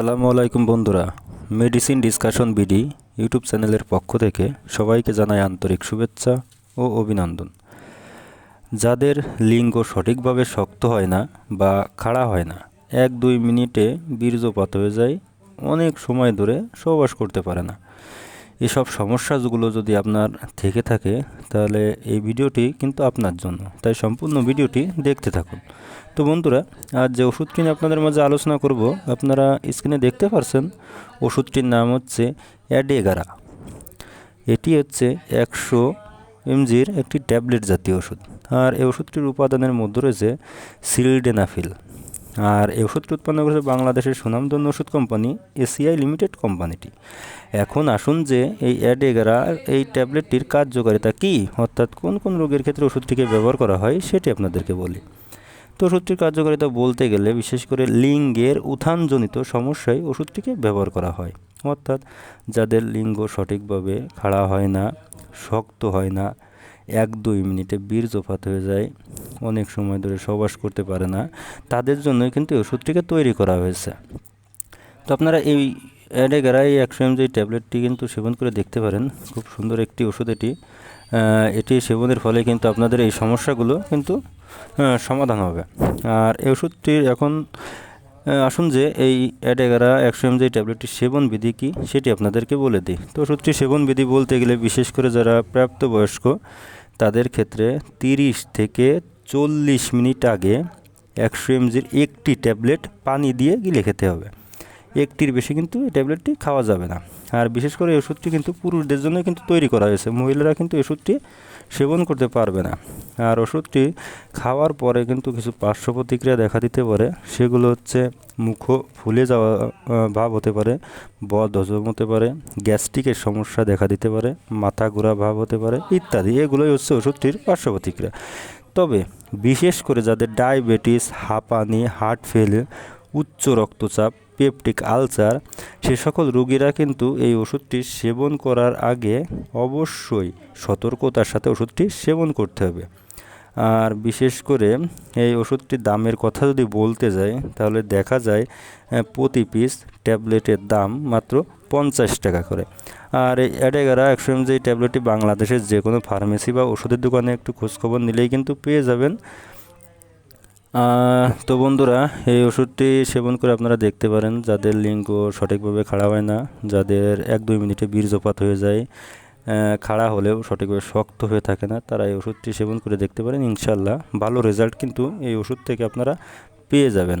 আসসালামু আলাইকুম বন্ধুরা। মেডিসিন ডিসকাশন বিডি ইউটিউব চ্যানেলের পক্ষ থেকে সবাইকে জানাই আন্তরিক শুভেচ্ছা ও অভিনন্দন। যাদের লিঙ্গ সঠিকভাবে শক্ত হয় না বা খাড়া হয় না, এক দুই মিনিটে বীর্যপাত হয়ে যায়, অনেক সময় ধরে সহবাস করতে পারে না। এসব সমস্যাগুলো যদি আপনার থেকে থাকে, তাহলে এই ভিডিওটি কিন্তু আপনার জন্য। তাই সম্পূর্ণ ভিডিওটি দেখতে থাকুন। তো বন্ধুরা, আজ যে ওষুধটি নিয়ে আপনাদের মাঝে আলোচনা করব, আপনারা স্ক্রিনে দেখতে পারছেন, ওষুধটির নাম হচ্ছে অ্যাডেগারা। এটি হচ্ছে একশো এমজির একটি ট্যাবলেট জাতীয় ওষুধ। আর এই ওষুধটির উপাদানের মধ্যে রয়েছে সিলডেনাফিল। আর এই ওষুধটি উৎপন্ন করেছে বাংলাদেশের সুনামধন্য ওষুধ কোম্পানি এসিআই লিমিটেড কোম্পানিটি। এখন আসুন যে এই অ্যাডেগারা এই ট্যাবলেটটির কার্যকারিতা কী, অর্থাৎ কোন কোন রোগের ক্ষেত্রে ওষুধটিকে ব্যবহার করা হয় সেটি আপনাদেরকে বলি। তো ওষুধটির কার্যকারিতা বলতে গেলে বিশেষ করে লিঙ্গের উত্থানজনিত সমস্যায় ওষুধটিকে ব্যবহার করা হয়। অর্থাৎ যাদের লিঙ্গ সঠিকভাবে খাড়া হয় না, শক্ত হয় না, এক দুই মিনিটে বীর্যপাত হয়ে যায় অনেক সময় ধরে সবাস করতে পারে না। তাদের জন্যই কিন্তু ওষুধটিকে তৈরি করা হয়েছে। তো আপনারা এই অ্যাডেগারা, এই একশো এম ট্যাবলেটটি কিন্তু সেবন করে দেখতে পারেন। খুব সুন্দর একটি ওষুধ এটি। এটি সেবনের ফলে কিন্তু আপনাদের এই সমস্যাগুলো কিন্তু সমাধান হবে। আর এই ওষুধটির এখন আসুন যে এই অ্যাডেগারা, একশো এম ট্যাবলেটটি সেবন বিধি কী, সেটি আপনাদেরকে বলে দিই। তো ওষুধটি সেবন বিধি বলতে গেলে বিশেষ করে যারা প্রাপ্তবয়স্ক, তাদের ক্ষেত্রে তিরিশ থেকে চল্লিশ মিনিট আগে একশো এমজির একটি ট্যাবলেট পানি দিয়ে গিলে খেতে হবে। একটির বেশি কিন্তু এই ট্যাবলেটটি খাওয়া যাবে না। আর বিশেষ করে ওষুধটি কিন্তু পুরুষদের জন্য কিন্তু তৈরি করা হয়েছে। মহিলারা কিন্তু ওষুধটি সেবন করতে পারবে না। আর ওষুধটি খাওয়ার পরে কিন্তু কিছু পার্শ্ব প্রতিক্রিয়া দেখা দিতে পারে। সেগুলো হচ্ছে মুখ ফুলে যাওয়া ভাব হতে পারে, বদ হজম হতে পারে, গ্যাস্ট্রিকের সমস্যা দেখা দিতে পারে, মাথা ঘোরা ভাব হতে পারে ইত্যাদি। এগুলোই হচ্ছে ওষুধটির পার্শ্ব প্রতিক্রিয়া তবে বিশেষ করে যাদের ডায়াবেটিস, হাঁপানি, হার্ট ফেল উচ্চ রক্তচাপ, পেপটিক আলসার, সে সকল রোগীরা কিন্তু এই ওষুধটি সেবন করার আগে অবশ্যই সতর্কতার সাথে ওষুধটি সেবন করতে হবে। আর বিশেষ করে এই ওষুধটির দামের কথা যদি বলতে যাই, তাহলে দেখা যায় প্রতি পিস ট্যাবলেটের দাম মাত্র পঞ্চাশ টাকা করে। আর এই অ্যাডেগারা একশো যে ট্যাবলেটটি বাংলাদেশের যে কোনো ফার্মেসি বা ওষুধের দোকানে একটু খোঁজখবর নিলেই কিন্তু পেয়ে যাবেন। তো বন্ধুরা, এই ওষুধটি সেবন করে আপনারা দেখতে পারেন। যাদের লিঙ্গ সঠিকভাবে খাড়া হয় না, যাদের এক দুই মিনিটে বীর্যপাত হয়ে যায় খাড়া হলেও সঠিকভাবে শক্ত হয়ে থাকে না, তারা এই ওষুধটি সেবন করে দেখতে পারেন। ইনশাল্লাহ ভালো রেজাল্ট কিন্তু এই ওষুধ থেকে আপনারা পেয়ে যাবেন।